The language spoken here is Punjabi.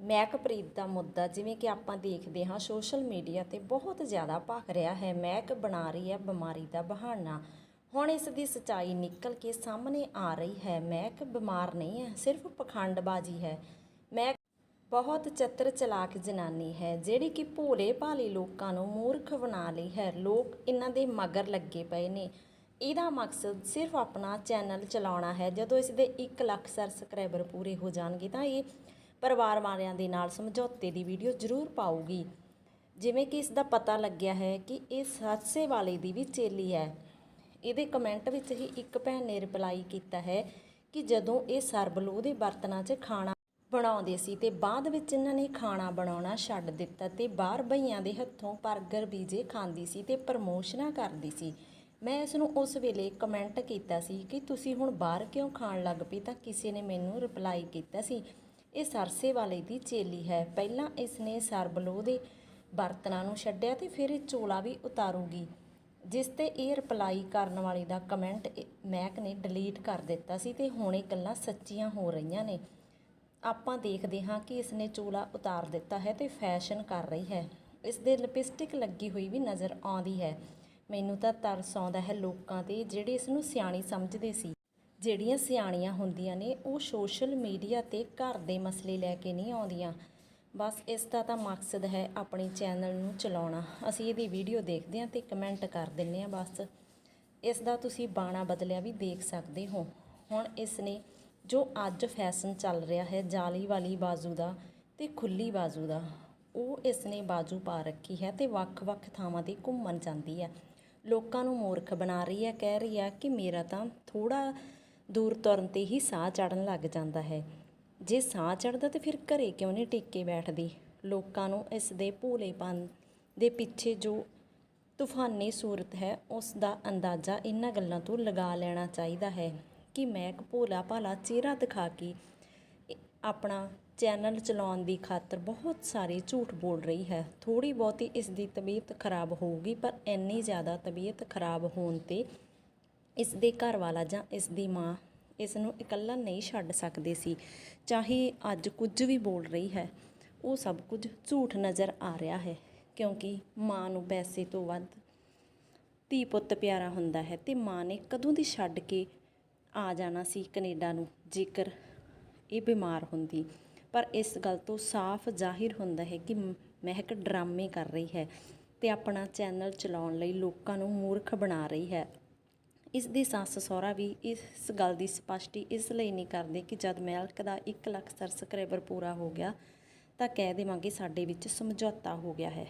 ਮੈਕਪ੍ਰੀਤ ਦਾ ਮੁੱਦਾ ਜਿਵੇਂ ਕਿ ਆਪਾਂ ਦੇਖਦੇ ਹਾਂ, ਸੋਸ਼ਲ ਮੀਡੀਆ ਤੇ ਬਹੁਤ ਜ਼ਿਆਦਾ ਭਖ ਰਿਹਾ ਹੈ। ਮੈਕ ਬਣਾ ਰਹੀ ਹੈ ਬਿਮਾਰੀ ਦਾ ਬਹਾਨਾ। ਹੁਣ ਇਸ ਦੀ ਸਚਾਈ ਨਿਕਲ ਕੇ ਸਾਹਮਣੇ ਆ ਰਹੀ ਹੈ। ਮੈਕ ਬਿਮਾਰ ਨਹੀਂ ਹੈ, ਸਿਰਫ ਪਖੰਡਬਾਜ਼ੀ ਹੈ। ਮੈਕ ਬਹੁਤ ਚਤਰ ਚਲਾਕ ਜਨਾਨੀ ਹੈ, ਜਿਹੜੀ ਕਿ ਭੋਲੇ ਭਾਲੇ ਲੋਕਾਂ ਨੂੰ ਮੂਰਖ ਬਣਾ ਲਈ ਹੈ। ਲੋਕ ਇਹਨਾਂ ਦੇ ਮਗਰ ਲੱਗੇ ਪਏ ਨੇ। ਇਹਦਾ ਮਕਸਦ ਸਿਰਫ ਆਪਣਾ ਚੈਨਲ ਚਲਾਉਣਾ ਹੈ। ਜਦੋਂ ਇਸ ਦੇ 1 ਲੱਖ ਸਬਸਕ੍ਰਾਈਬਰ ਪੂਰੇ ਹੋ ਜਾਣਗੇ ਤਾਂ ਇਹ ਪਰਿਵਾਰ ਵਾਲਿਆਂ ਦੇ ਨਾਲ ਸਮਝੌਤੇ ਦੀ ਵੀਡੀਓ ਜ਼ਰੂਰ ਪਾਊਗੀ। ਜਿਵੇਂ ਕਿ ਇਸ ਦਾ ਪਤਾ ਲੱਗਿਆ ਹੈ ਕਿ ਇਹ ਸਾਸੇ ਵਾਲੇ ਦੀ ਵੀ ਚੇਲੀ ਹੈ। ਇਹਦੇ ਕਮੈਂਟ ਵਿੱਚ ਹੀ ਇੱਕ ਭੈਣ ਨੇ ਰਿਪਲਾਈ ਕੀਤਾ ਹੈ ਕਿ ਜਦੋਂ ਇਹ ਸਰਬਲੋ ਦੇ ਬਰਤਨਾਂ 'ਚ ਖਾਣਾ ਬਣਾਉਂਦੇ ਸੀ ਤੇ ਬਾਅਦ ਵਿੱਚ ਇਹਨਾਂ ਨੇ ਖਾਣਾ ਬਣਾਉਣਾ ਛੱਡ ਦਿੱਤਾ ਤੇ ਬਾਹਰ ਭਈਆਂ ਦੇ ਹੱਥੋਂ 버ਗਰ ਬੀਜੇ ਖਾਂਦੀ ਸੀ ਤੇ ਪ੍ਰਮੋਸ਼ਨਾਂ ਕਰਦੀ ਸੀ। ਮੈਂ ਇਸ ਨੂੰ ਉਸ ਵੇਲੇ ਕਮੈਂਟ ਕੀਤਾ ਸੀ ਕਿ ਤੁਸੀਂ ਹੁਣ ਬਾਹਰ ਕਿਉਂ ਖਾਣ ਲੱਗ ਪਈ ਤਾਂ ਕਿਸੇ ਨੇ ਮੈਨੂੰ ਰਿਪਲਾਈ ਕੀਤਾ ਸੀ। ਇਹ ਸਰਸੇ ਵਾਲੇ ਦੀ ਚੇਲੀ ਹੈ। ਪਹਿਲਾਂ ਇਸ ਨੇ ਸਰਬਲੋ ਦੇ ਬਰਤਨਾਂ ਨੂੰ ਛੱਡਿਆ ਤੇ ਫਿਰ ਇਹ ਚੋਲਾ ਵੀ ਉਤਾਰੂਗੀ, ਜਿਸ ਤੇ ਇਹ ਰਿਪਲਾਈ ਕਰਨ ਵਾਲੀ ਦਾ ਕਮੈਂਟ ਇਹ- ਮੈਕ ਨੇ ਡਿਲੀਟ ਕਰ ਦਿੱਤਾ ਸੀ ਤੇ ਹੁਣ ਇਹ ਗੱਲਾਂ ਸੱਚੀਆਂ ਹੋ ਰਹੀਆਂ ਨੇ। ਆਪਾਂ ਦੇਖਦੇ ਹਾਂ ਕਿ ਇਸ ਨੇ ਚੋਲਾ ਉਤਾਰ ਦਿੱਤਾ ਹੈ ਤੇ ਫੈਸ਼ਨ ਕਰ ਰਹੀ ਹੈ। ਇਸ ਦੇ ਲਿਪਸਟਿਕ ਲੱਗੀ ਹੋਈ ਵੀ ਨਜ਼ਰ ਆਉਂਦੀ ਹੈ। ਮੈਨੂੰ ਤਾਂ ਤਰਸ ਆਉਂਦਾ ਹੈ ਲੋਕਾਂ ਤੇ ਜਿਹੜੇ ਇਸ ਨੂੰ ਸਿਆਣੀ ਸਮਝਦੇ ਸੀ। ਜਿਹੜੀਆਂ ਸਿਆਣੀਆਂ ਹੁੰਦੀਆਂ ਨੇ, ਉਹ ਸੋਸ਼ਲ ਮੀਡੀਆ ਤੇ ਘਰ ਦੇ ਮਸਲੇ ਲੈ ਕੇ ਨਹੀਂ ਆਉਂਦੀਆਂ। ਬਸ ਇਸ ਦਾ ਤਾਂ ਮਕਸਦ ਹੈ ਆਪਣੇ ਚੈਨਲ ਨੂੰ ਚਲਾਉਣਾ। ਅਸੀਂ ਇਹਦੀ ਵੀਡੀਓ ਦੇਖਦੇ ਹਾਂ ਤੇ ਕਮੈਂਟ ਕਰ ਦਿੰਨੇ ਆ ਬਸ। ਇਸ ਦਾ ਤੁਸੀਂ ਬਾਣਾ ਬਦਲਿਆ ਵੀ ਦੇਖ ਸਕਦੇ ਹੋ। ਹੁਣ ਇਸ ਨੇ ਜੋ ਅੱਜ ਫੈਸ਼ਨ ਚੱਲ ਰਿਹਾ ਹੈ, ਜਾਲੀ ਵਾਲੀ ਬਾਜ਼ੂ ਦਾ ਤੇ ਖੁੱਲੀ ਬਾਜ਼ੂ ਦਾ, ਉਹ ਇਸ ਨੇ ਬਾਜ਼ੂ ਪਾ ਰੱਖੀ ਹੈ ਤੇ ਵੱਖ-ਵੱਖ ਥਾਵਾਂ ਤੇ ਘੁੰਮਣ ਜਾਂਦੀ ਹੈ। ਲੋਕਾਂ ਨੂੰ ਮੂਰਖ ਬਣਾ ਰਹੀ ਹੈ, ਕਹਿ ਰਹੀ ਹੈ ਕਿ ਮੇਰਾ ਤਾਂ ਥੋੜਾ ਦੂਰ ਤੁਰਨ ਤੇ ਹੀ ਸਾਹ ਚੜਨ ਲੱਗ ਜਾਂਦਾ ਹੈ। ਜੇ ਸਾਹ ਚੜਦਾ ਤੇ ਫਿਰ ਘਰੇ ਕਿਉਂ ਨਹੀਂ ਟਿਕ ਕੇ ਬੈਠਦੀ? ਲੋਕਾਂ ਨੂੰ ਇਸ ਦੇ ਭੋਲੇਪਨ ਦੇ ਪਿੱਛੇ ਜੋ ਤੂਫਾਨੀ ਸੂਰਤ ਹੈ, ਉਸ ਦਾ ਅੰਦਾਜ਼ਾ ਇਹਨਾਂ ਗੱਲਾਂ ਤੋਂ ਲਗਾ ਲੈਣਾ ਚਾਹੀਦਾ ਹੈ ਕਿ ਮੈਂ ਇੱਕ ਭੋਲਾ ਭਾਲਾ ਚਿਹਰਾ ਦਿਖਾ ਕੇ ਆਪਣਾ ਚੈਨਲ ਚਲਾਉਣ ਦੀ ਖਾਤਰ ਬਹੁਤ ਸਾਰੇ ਝੂਠ ਬੋਲ ਰਹੀ ਹੈ। ਥੋੜੀ ਬਹੁਤੀ ਇਸ ਦੀ ਤਬੀਅਤ ਖਰਾਬ ਹੋਊਗੀ, ਪਰ ਇੰਨੀ ਜ਼ਿਆਦਾ ਤਬੀਅਤ ਖਰਾਬ ਹੋਣ ਤੇ ਇਸ ਦੇ ਘਰ ਵਾਲਾ ਜਾਂ ਇਸ ਦੀ ਮਾਂ ਇਸ ਨੂੰ ਇਕੱਲਾ ਨਹੀਂ ਛੱਡ ਸਕਦੇ ਸੀ। ਚਾਹੇ ਅੱਜ ਕੁਝ ਵੀ ਬੋਲ ਰਹੀ ਹੈ, ਉਹ ਸਭ ਕੁਝ ਝੂਠ ਨਜ਼ਰ ਆ ਰਿਹਾ ਹੈ, ਕਿਉਂਕਿ ਮਾਂ ਨੂੰ ਪੈਸੇ ਤੋਂ ਵੱਧ ਧੀ ਪੁੱਤ ਪਿਆਰਾ ਹੁੰਦਾ ਹੈ ਤੇ ਮਾਂ ਨੇ ਕਦੋਂ ਦੀ ਛੱਡ ਕੇ ਆ ਜਾਣਾ ਸੀ ਕੈਨੇਡਾ ਨੂੰ, ਜੇਕਰ ਇਹ ਬਿਮਾਰ ਹੁੰਦੀ। ਪਰ ਇਸ ਗੱਲ ਤੋਂ ਸਾਫ਼ ਜ਼ਾਹਿਰ ਹੁੰਦਾ ਹੈ ਕਿ ਮ- ਮਹਿਕ ਡਰਾਮੇ ਕਰ ਰਹੀ ਹੈ ਤੇ ਆਪਣਾ ਚੈਨਲ ਚਲਾਉਣ ਲਈ ਲੋਕਾਂ ਨੂੰ ਮੂਰਖ ਬਣਾ ਰਹੀ ਹੈ। ਇਸ ਦੀ ਸੱਸ ਸਹੁਰਾ ਵੀ ਇਸ ਗੱਲ ਦੀ ਸਪਸ਼ਟੀ ਇਸ ਲਈ ਨਹੀਂ ਕਰਦੇ ਕਿ ਜਦ ਮੈਲਕ ਦਾ 1 ਲੱਖ ਸਬਸਕ੍ਰਾਈਬਰ ਪੂਰਾ ਹੋ ਗਿਆ ਤਾਂ ਕਹਿ ਦੇਵਾਂਗੇ ਸਾਡੇ ਵਿੱਚ ਸਮਝੌਤਾ ਹੋ ਗਿਆ ਹੈ।